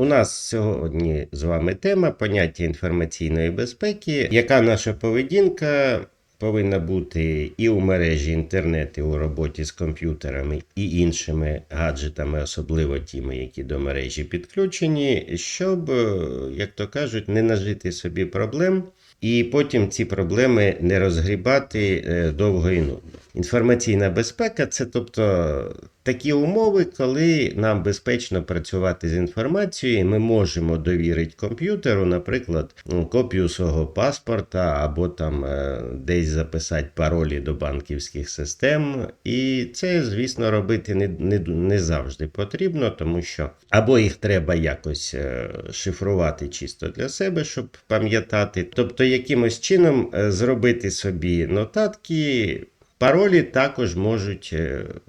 У нас сьогодні з вами тема поняття інформаційної безпеки. Яка наша поведінка повинна бути і у мережі інтернет, і у роботі з комп'ютерами і іншими гаджетами, особливо тими, які до мережі підключені, щоб, е, як то кажуть, не нажити собі проблем. І потім ці проблеми не розгрібати е, довго і нудно. Інформаційна безпека це тобто такі умови, коли нам безпечно працювати з інформацією, ми можемо довірити комп'ютеру, наприклад, ну, копію свого паспорта або там е, десь записати паролі до банківських систем. І це, звісно, робити не, не, не завжди потрібно, тому що або їх треба якось е, шифрувати чисто для себе, щоб пам'ятати. Тобто, якимось чином е, зробити собі нотатки, паролі також можуть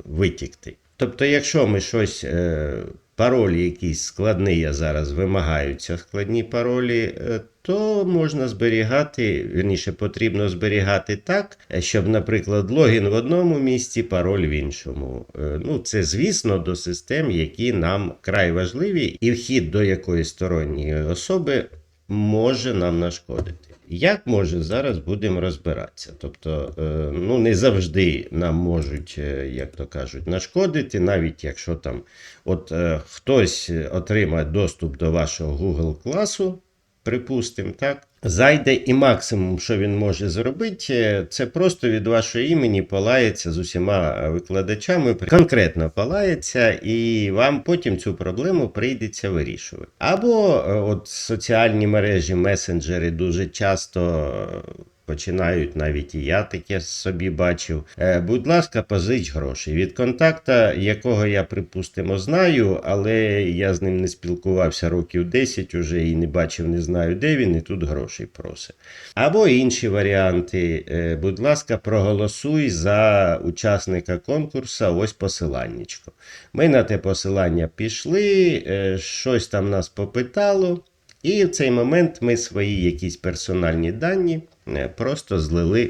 витікти. Тобто, якщо ми щось. е, Паролі якісь складні, а зараз вимагаються складні паролі, е, то можна зберігати, вірніше, потрібно зберігати так, щоб, наприклад, логін в одному місці, пароль в іншому. Е, Ну, це, звісно, до систем, які нам край важливі, і вхід до якоїсь сторонньої особи може нам нашкодити. Як може зараз будемо розбиратися? Тобто, е, ну не завжди нам можуть, е, як то кажуть, нашкодити, навіть якщо там от е, хтось отримає доступ до вашого Google класу, припустимо, так. Зайде і максимум, що він може зробити, е, це просто від вашого імені палається з усіма викладачами, конкретно палається, і вам потім цю проблему прийдеться вирішувати. Або е, от соціальні мережі, месенджери дуже часто. Починають навіть і я таке собі бачив. Е, будь ласка, позич гроші. Від контакта, якого я, припустимо, знаю, але я з ним не спілкувався років 10 уже і не бачив, не знаю, де він, і тут грошей просить. Або інші варіанти. Е, будь ласка, проголосуй за учасника конкурсу, ось посиланнячко. Ми на те посилання пішли, е, щось там нас попитало. І в цей момент ми свої якісь персональні дані просто злили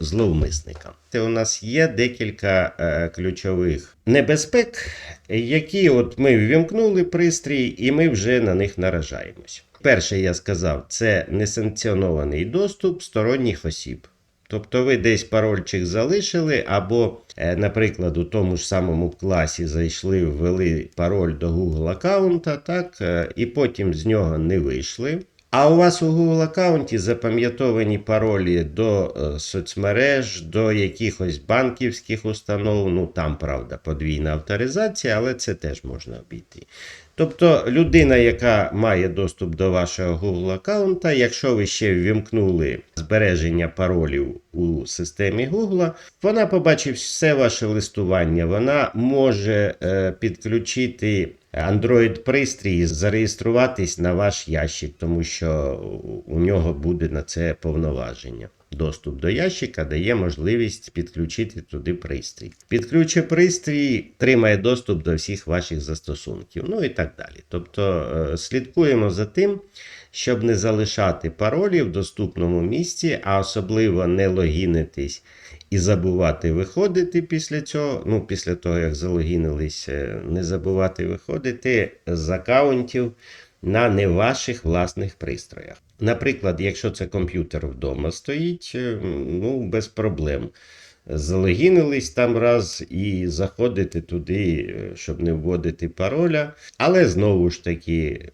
зловмисникам. Це у нас є декілька е, ключових небезпек, які от ми ввімкнули пристрій, і ми вже на них наражаємось. Перше, я сказав, це несанкціонований доступ сторонніх осіб. Тобто ви десь парольчик залишили, або, е, наприклад, у тому ж самому класі зайшли, ввели пароль до Google аккаунта, так, е, і потім з нього не вийшли. А у вас у Google аккаунті запам'ятовані паролі до е, соцмереж, до якихось банківських установ. Ну там, правда, подвійна авторизація, але це теж можна обійти. Тобто людина, яка має доступ до вашого Google аккаунта, якщо ви ще ввімкнули збереження паролів у системі Google, вона побачить все ваше листування, вона може е, підключити Android-пристрій, зареєструватись на ваш ящик, тому що у нього буде на це повноваження. Доступ до ящика дає можливість підключити туди пристрій. Підключи пристрій, тримає доступ до всіх ваших застосунків, ну і так далі. Тобто е, слідкуємо за тим, щоб не залишати паролі в доступному місці, а особливо не логінитись і забувати виходити після цього. Ну, після того, як залогінились, е, не забувати виходити з аккаунтів на не ваших власних пристроях. Наприклад, якщо це комп'ютер вдома стоїть, е, ну, без проблем. Залогінились там раз і заходити туди, е, щоб не вводити пароля. Але знову ж таки,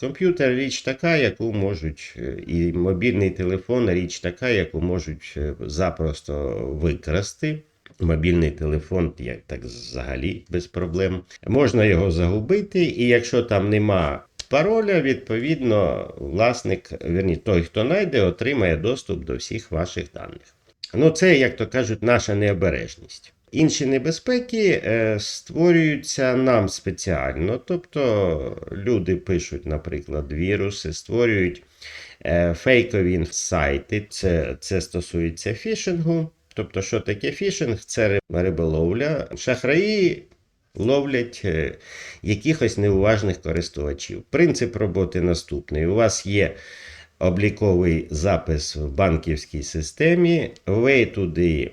комп'ютер річ така, яку можуть, е, і мобільний телефон річ така, яку можуть запросто викрасти. Мобільний телефон, як так взагалі без проблем. Можна його загубити, і якщо там нема пароля, відповідно, власник, верні, той, хто знайде, отримає доступ до всіх ваших даних. Ну, це, як то кажуть, наша необережність. Інші небезпеки е, створюються нам спеціально. Тобто люди пишуть, наприклад, віруси, створюють е, фейкові сайти. Це, це стосується фішингу. Тобто, що таке фішинг? Це риб- риболовля. Шахраї ловлять е, якихось неуважних користувачів. Принцип роботи наступний: у вас є обліковий запис в банківській системі, ви туди,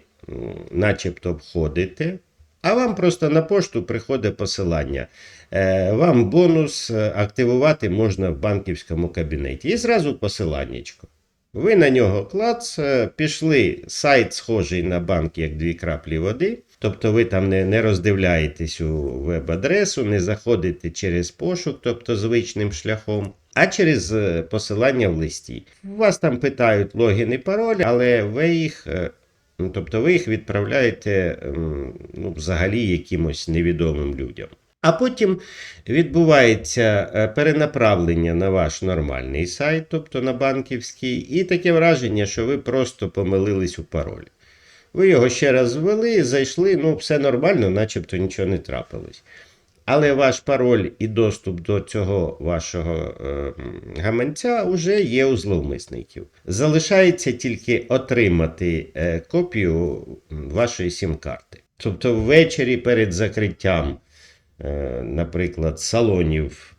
начебто, входите. А вам просто на пошту приходить посилання. е, вам бонус е, активувати можна в банківському кабінеті. І зразу посиланнячко. Ви на нього клац, пішли сайт, схожий на банк, як дві краплі води. Тобто ви там не, не роздивляєтесь у веб-адресу, не заходите через пошук, тобто звичним шляхом, а через е, посилання в листі. Вас там питають логін і пароль, але ви їх. е, ну, Тобто ви їх відправляєте ем, ну, взагалі якимось невідомим людям. А потім відбувається е, перенаправлення на ваш нормальний сайт, тобто на банківський, і таке враження, що ви просто помилились у паролі. Ви його ще раз ввели, зайшли, ну все нормально, начебто нічого не трапилось. Але ваш пароль і доступ до цього вашого е, гаманця вже є у зловмисників. Залишається тільки отримати е, копію вашої сім-карти. Тобто ввечері перед закриттям, е, наприклад, салонів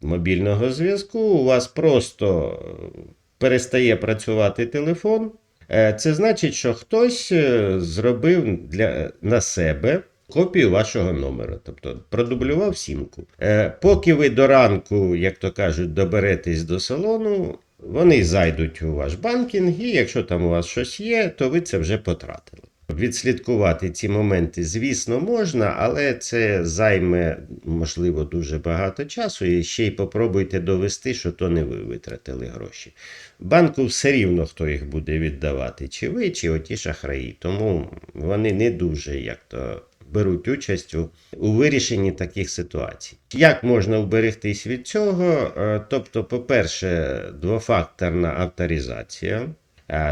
мобільного зв'язку, у вас просто е, перестає працювати телефон. Е, Це значить, що хтось е, зробив для, на себе копію вашого номера, тобто продублював сімку. Е, Поки ви до ранку, як то кажуть, доберетесь до салону, вони зайдуть у ваш банкінг, і якщо там у вас щось є, то ви це вже потратили. Відслідкувати ці моменти, звісно, можна, але це займе, можливо, дуже багато часу. І ще й попробуйте довести, що то не ви витратили гроші. Банку все рівно хто їх буде віддавати, чи ви, чи оті шахраї. Тому вони не дуже як то. Беруть участь у, у вирішенні таких ситуацій. Як можна уберегтись від цього? Е, Тобто, по-перше, двофакторна авторизація.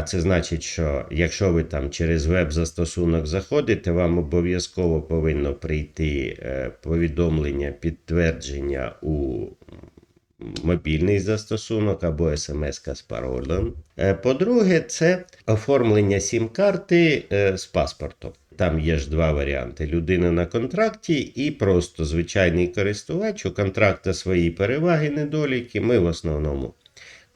Це значить, що якщо ви там через веб-застосунок заходите, вам обов'язково повинно прийти е, повідомлення, підтвердження у мобільний застосунок або смс з паролем. Е, По-друге, це оформлення сім-карти е, з паспортом. Там є ж два варіанти: людина на контракті і просто звичайний користувач. У контракта свої переваги, недоліки. Ми в основному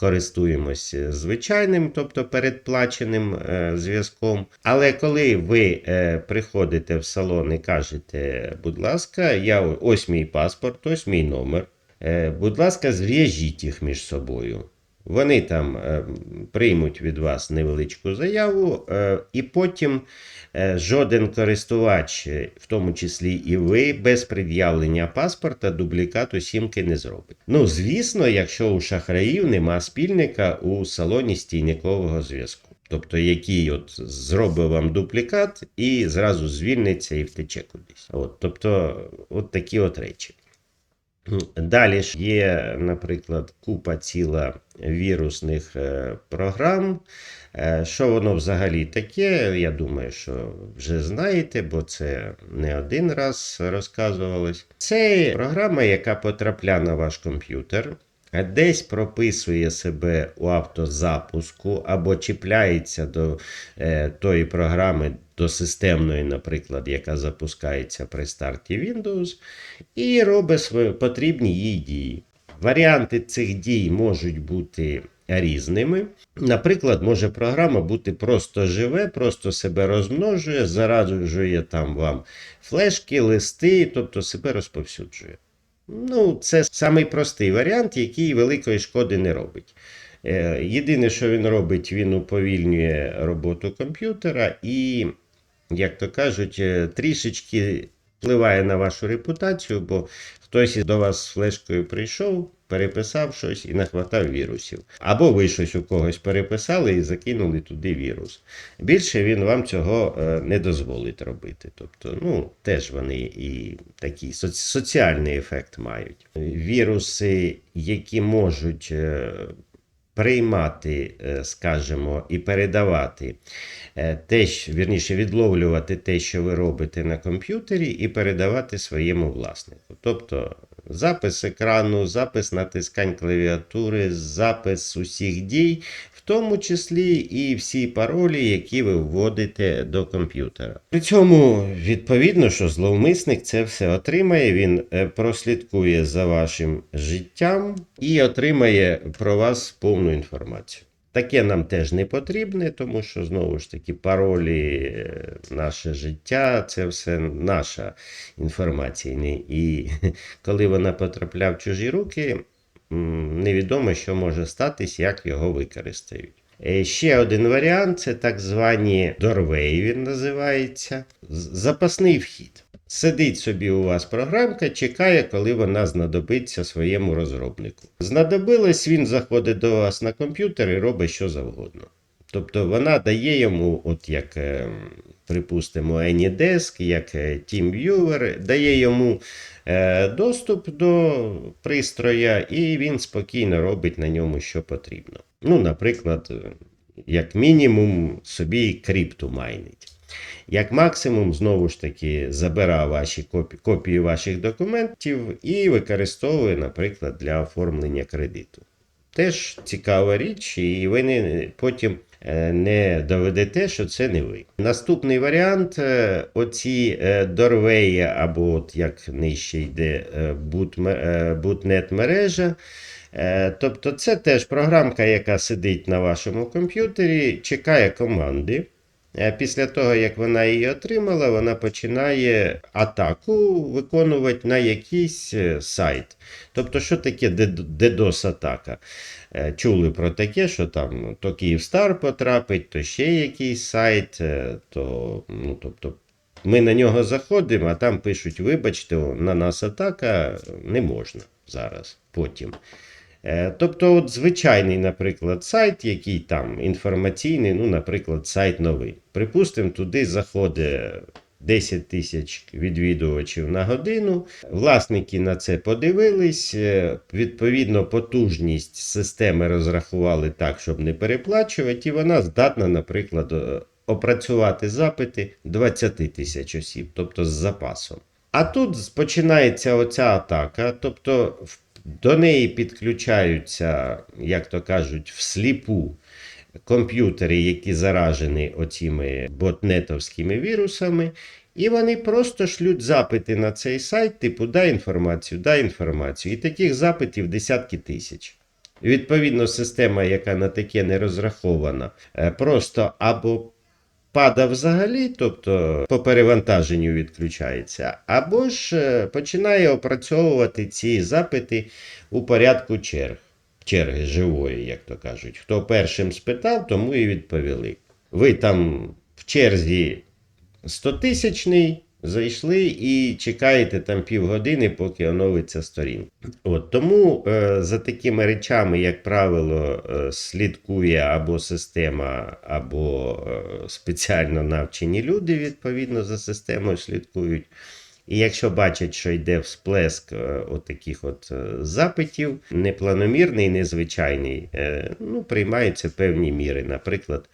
користуємося звичайним, тобто передплаченим е, зв'язком. Але коли ви е, приходите в салон і кажете, будь ласка, я ось мій паспорт, ось мій номер. Е, будь ласка, зв'яжіть їх між собою. Вони там е, приймуть від вас невеличку заяву, е, і потім е, жоден користувач, в тому числі і ви, без пред'явлення паспорта дублікату сімки не зробить. Ну, звісно, якщо у шахраїв нема спільника у салоні стійникового зв'язку. Тобто, який от зробить вам дуплікат і зразу звільниться і втече кудись. От, тобто, от такі от речі. Далі ж є, наприклад, купа ціла вірусних е, програм. Е, Що воно взагалі таке? Я думаю, що вже знаєте, бо це не один раз розказувалось. Це програма, яка потрапляє на ваш комп'ютер. Десь прописує себе у автозапуску або чіпляється до е, тої програми, до системної, наприклад, яка запускається при старті Windows, і робить свої потрібні їй дії. Варіанти цих дій можуть бути різними. Наприклад, може програма бути просто живе, просто себе розмножує, зараджує там вам флешки, листи, тобто себе розповсюджує. Ну, це самий простий варіант, який великої шкоди не робить. Е, Єдине, що він робить, він уповільнює роботу комп'ютера і, як то кажуть, е, трішечки впливає на вашу репутацію, бо хтось до вас з флешкою прийшов, переписав щось і нахватав вірусів. Або ви щось у когось переписали і закинули туди вірус. Більше він вам цього е, не дозволить робити. Тобто, ну, теж вони і такий соці- соціальний ефект мають. Віруси, які можуть. Приймати, е, скажімо, і передавати е, те, вірніше, відловлювати те, що ви робите на комп'ютері, і передавати своєму власнику. Тобто запис екрану, запис натискань клавіатури, запис усіх дій, в тому числі і всі паролі, які ви вводите до комп'ютера. При цьому, відповідно, що зловмисник це все отримає, він е, прослідкує за вашим життям і отримає про вас повну інформацію. Таке нам теж не потрібне, тому що знову ж таки паролі, е, наше життя це все наша інформація. І коли вона потрапляє в чужі руки, невідомо, що може статись, як його використають. Е, Ще один варіант це так звані дорвей, він називається. Запасний вхід. Сидить собі у вас програмка, чекає, коли вона знадобиться своєму розробнику. Знадобилось, він заходить до вас на комп'ютер і робить що завгодно. Тобто вона дає йому, от як, е, припустимо, AnyDesk, як е, TeamViewer, дає йому е, доступ до пристроя, і він спокійно робить на ньому, що потрібно. Ну, наприклад, як мінімум, собі крипту майнить. Як максимум, знову ж таки, забирає ваші копі, копії ваших документів і використовує, наприклад, для оформлення кредиту. Теж цікава річ, і ви не, потім е, не доведете, що це не ви. Наступний варіант: е, оці дорвеї, або от як нижче йде е, бут, е, бутнет мережа. Тобто, це теж програмка, яка сидить на вашому комп'ютері, чекає команди. Е, Після того, як вона її отримала, вона починає атаку виконувати на якийсь е, сайт. Тобто, що таке DDoS-атака? Е, Чули про таке, що там то Київстар потрапить, то ще якийсь сайт, то, ну, тобто, ми на нього заходимо, а там пишуть: вибачте, на нас атака не можна зараз, потім. Е, Тобто, от звичайний, наприклад, сайт, який там інформаційний, ну, наприклад, сайт новий. Припустимо, туди заходить 10 тисяч відвідувачів на годину. Власники на це подивились. е, Відповідно, потужність системи розрахували так, щоб не переплачувати, і вона здатна, наприклад, е, опрацювати запити 20 тисяч осіб, тобто з запасом. А тут починається оця атака, тобто в- до неї підключаються, як то кажуть, всліпу комп'ютери, які заражені оціми ботнетовськими вірусами, і вони просто шлють запити на цей сайт, типу дай інформацію, дай інформацію. І таких запитів десятки тисяч. Відповідно, система, яка на таке не розрахована, е, просто або пада взагалі, тобто по перевантаженню відключається, або ж е, починає опрацьовувати ці запити у порядку черг. Черги живої, як то кажуть. Хто першим спитав, тому і відповіли. Ви там в черзі 100-тисячний зайшли і чекаєте там півгодини, поки оновиться сторінка. От, тому е, за такими речами, як правило, е, слідкує або система, або е, спеціально навчені люди, відповідно, за системою слідкують. І якщо бачать, що йде всплеск е, от е, запитів, непланомірний, незвичайний, е, ну, приймаються певні міри. Наприклад,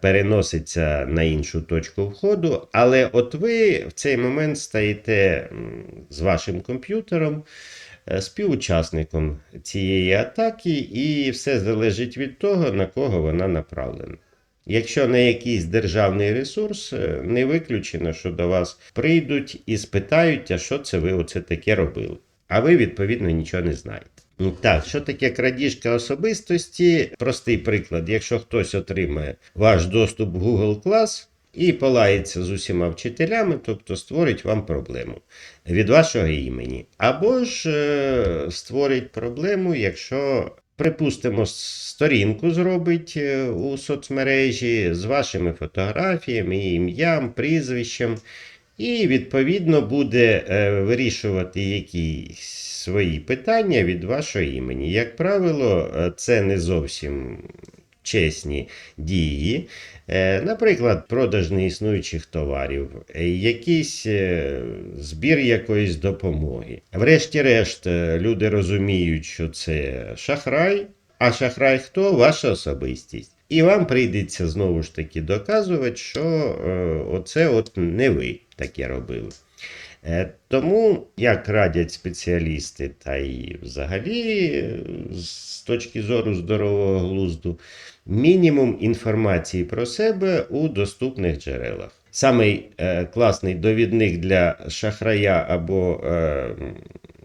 переноситься на іншу точку входу, але от ви в цей момент стаєте з вашим комп'ютером е, співучасником цієї атаки, і все залежить від того, на кого вона направлена. Якщо на якийсь державний ресурс, е, не виключено, що до вас прийдуть і спитають, а що це ви оце таке робили. А ви, відповідно, нічого не знаєте. Ну, Так, що таке крадіжка особистості? Простий приклад. Якщо хтось отримає ваш доступ в Google Class і полається з усіма вчителями, тобто створить вам проблему від вашого імені. Або ж е, створить проблему, якщо припустимо, сторінку зробить е, у соцмережі з вашими фотографіями, ім'ям, прізвищем, і відповідно буде е, вирішувати якісь свої питання від вашого імені. Як правило, е, це не зовсім чесні дії. Е, Наприклад, продаж неіснуючих товарів, якийсь збір якоїсь допомоги. Врешті-решт, люди розуміють, що це шахрай, а шахрай хто? Ваша особистість. І вам прийдеться знову ж таки доказувати, що оце от не ви таке робили. Е, Тому, як радять спеціалісти, та й взагалі е, з точки зору здорового глузду, мінімум інформації про себе у доступних джерелах. Самий е, класний довідник для шахрая або е,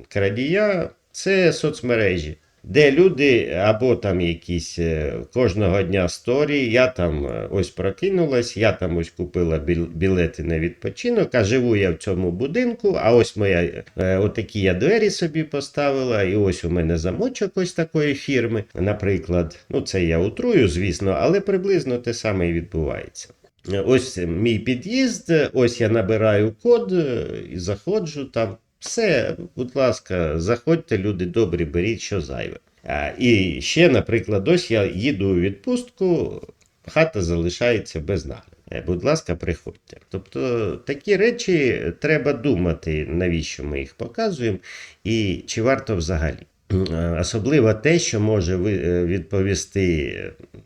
крадія це соцмережі. Де люди або там якісь е, кожного дня сторі, я там е, ось прокинулась, я там ось купила білети на відпочинок, а живу я в цьому будинку, а ось моя е, отакі я двері собі поставила, і ось у мене замочок ось такої фірми, наприклад. Ну, це я утрую, звісно, але приблизно те саме і відбувається. Ось мій під'їзд, ось я набираю код і заходжу там. Все, будь ласка, заходьте, люди добрі, беріть що зайве. А, і ще, наприклад, ось я їду у відпустку, хата залишається без нагляду. Е, Будь ласка, приходьте. Тобто такі речі треба думати, навіщо ми їх показуємо, і чи варто взагалі. Е, Особливо те, що може е, відповісти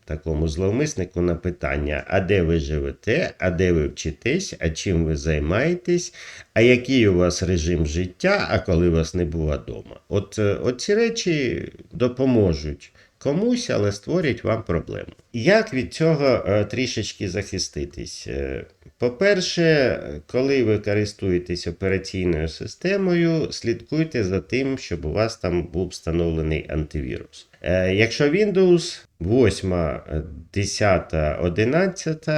такому зловмиснику на питання: а де ви живете, а де ви вчитесь, а чим ви займаєтесь, а який у вас режим життя, а коли вас не було вдома. От, е, от ці речі допоможуть комусь, але створять вам проблему. Як від цього е, трішечки захиститись? По-перше, коли ви користуєтесь операційною системою, слідкуйте за тим, щоб у вас там був встановлений антивірус. Е, Якщо Windows 8, 10, 11,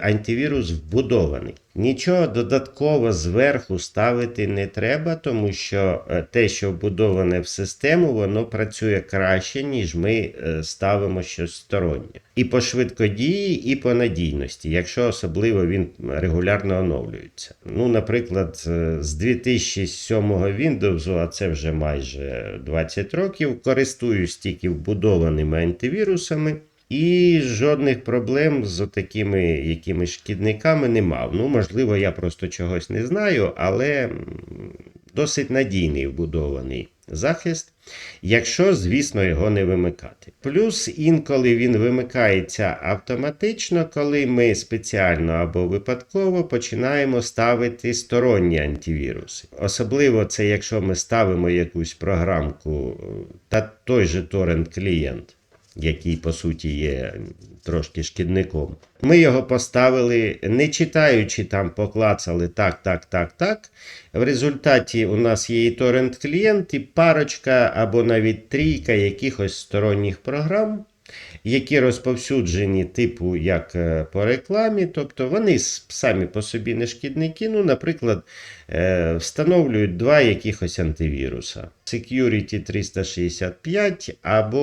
антивірус вбудований. Нічого додатково зверху ставити не треба, тому що е, те, що вбудоване в систему, воно працює краще, ніж ми е, ставимо щось стороннє. І по швидкодії, і по надійності, якщо особливо він регулярно оновлюється. Ну, наприклад, е, з 2007 Windows, а це вже майже 20 років, користуюсь тільки вбудованими антивірусами. І жодних проблем з такими якимись шкідниками не мав. Ну, можливо, я просто чогось не знаю, але досить надійний вбудований захист, якщо, звісно, його не вимикати. Плюс інколи він вимикається автоматично, коли ми спеціально або випадково починаємо ставити сторонні антивіруси. Особливо це якщо ми ставимо якусь програмку е, та той же торрент клієнт який по суті є трошки шкідником. Ми його поставили, не читаючи там, поклацали так, так, так, так. В результаті у нас є і торрент клієнт, і парочка або навіть трійка якихось сторонніх програм. Які розповсюджені, типу, як е, по рекламі, тобто вони самі по собі не шкідники. Ну, наприклад, е, встановлюють два якихось антивіруса: Security 365 або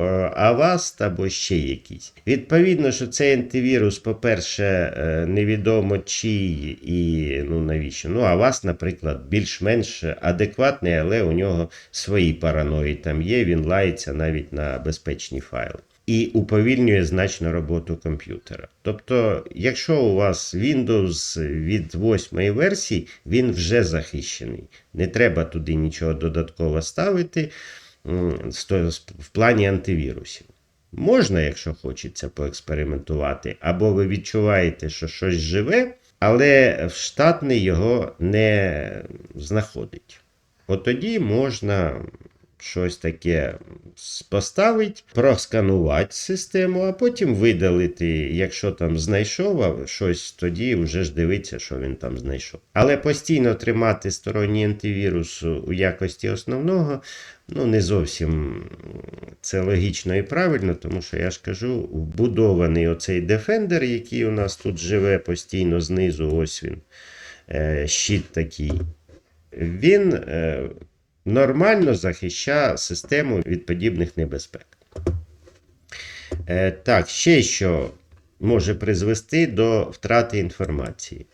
е, Avast, або ще якісь. Відповідно, що цей антивірус, по-перше, е, невідомо чий і ну навіщо. Ну, Avast, наприклад, більш-менш адекватний, але у нього свої параної там є. Він лається навіть на безпечні файли. І уповільнює значно роботу комп'ютера. Тобто, якщо у вас Windows від 8 версії, він вже захищений. Не треба туди нічого додатково ставити в плані антивірусів. Можна, якщо хочеться поекспериментувати, або ви відчуваєте, що щось живе, але в штатний його не знаходить. От тоді можна щось таке поставити, просканувати систему, а потім видалити, якщо там знайшов щось, тоді вже ж дивитися, що він там знайшов. Але постійно тримати сторонній антивірус у якості основного, ну не зовсім це логічно і правильно, тому що я ж кажу, вбудований оцей Defender, який у нас тут живе постійно знизу, ось він, е, щит такий. Він е, нормально захищає систему від подібних небезпек. Е, так, ще що може призвести до втрати інформації.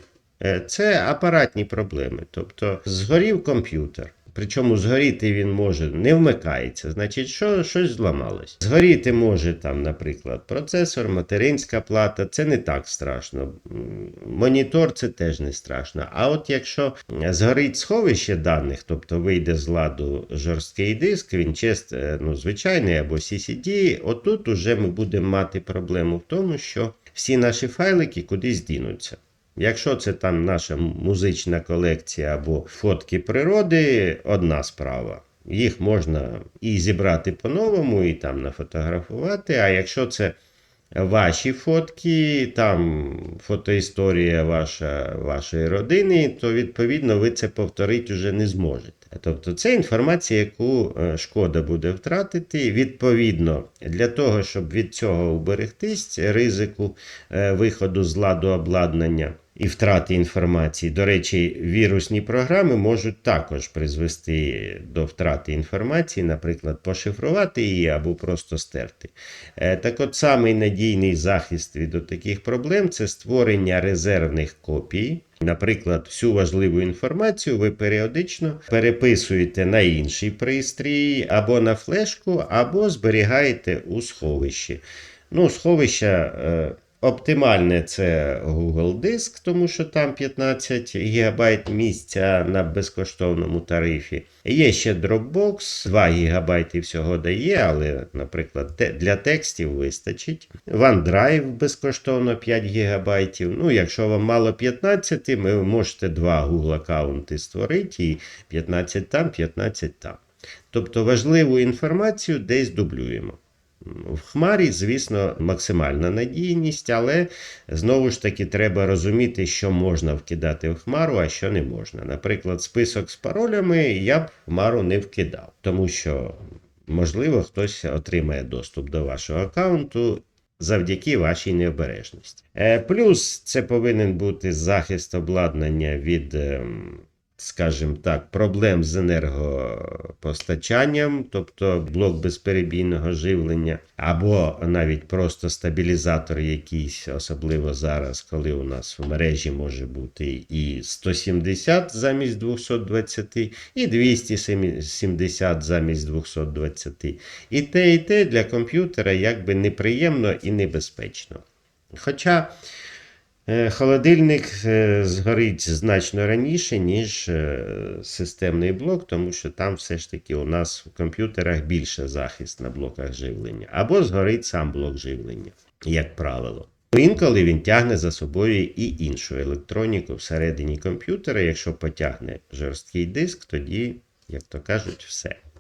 Е, це апаратні проблеми. Тобто згорів комп'ютер. Причому згоріти він може не вмикається, значить, що, щось зламалось. Згоріти може там, наприклад, процесор, материнська плата, це не так страшно. Монітор це теж не страшно. А от якщо згорить сховище даних, тобто вийде з ладу жорсткий диск, він чест, е, ну, звичайний або CCD, отут уже ми будемо мати проблему в тому, що всі наші файлики кудись дінуться. Якщо це там наша музична колекція або фотки природи, одна справа. Їх можна і зібрати по-новому, і там нафотографувати. А якщо це ваші фотки, там фотоісторія ваша, вашої родини, то відповідно ви це повторити вже не зможете. Тобто це інформація, яку е, шкода буде втратити. Відповідно, для того, щоб від цього уберегтись, ризику е, виходу з ладу обладнання і втрати інформації. До речі, вірусні програми можуть також призвести до втрати інформації, наприклад, пошифрувати її або просто стерти. Е, Так от самий надійний захист від таких проблем це створення резервних копій. Наприклад, всю важливу інформацію ви періодично переписуєте на інший пристрій або на флешку, або зберігаєте у сховищі. Ну, сховища е, оптимальне це Google Диск, тому що там 15 ГБ місця на безкоштовному тарифі. Є ще Dropbox, 2 ГБ всього дає, але, наприклад, для текстів вистачить. OneDrive безкоштовно 5 ГБ. Ну, якщо вам мало 15, ви можете два Google аккаунти створити, і 15 там, 15 там. Тобто важливу інформацію десь дублюємо. В Хмарі, звісно, максимальна надійність, але знову ж таки треба розуміти, що можна вкидати в Хмару, а що не можна. Наприклад, список з паролями я б Хмару не вкидав, тому що, можливо, хтось отримає доступ до вашого аккаунту. Завдяки вашій необережності. Е, Плюс це повинен бути захист обладнання від, ем, скажімо так, проблем з енергопостачанням, тобто блок безперебійного живлення, або навіть просто стабілізатор якийсь, особливо зараз, коли у нас в мережі може бути і 170 замість 220, і 270 замість 220. І те, і те для комп'ютера якби неприємно і небезпечно. Хоча Холодильник е, згорить значно раніше, ніж е, системний блок, тому що там все ж таки у нас в комп'ютерах більше захист на блоках живлення. Або згорить сам блок живлення, як правило. Інколи він тягне за собою і іншу електроніку всередині комп'ютера. Якщо потягне жорсткий диск, тоді, як то кажуть, все.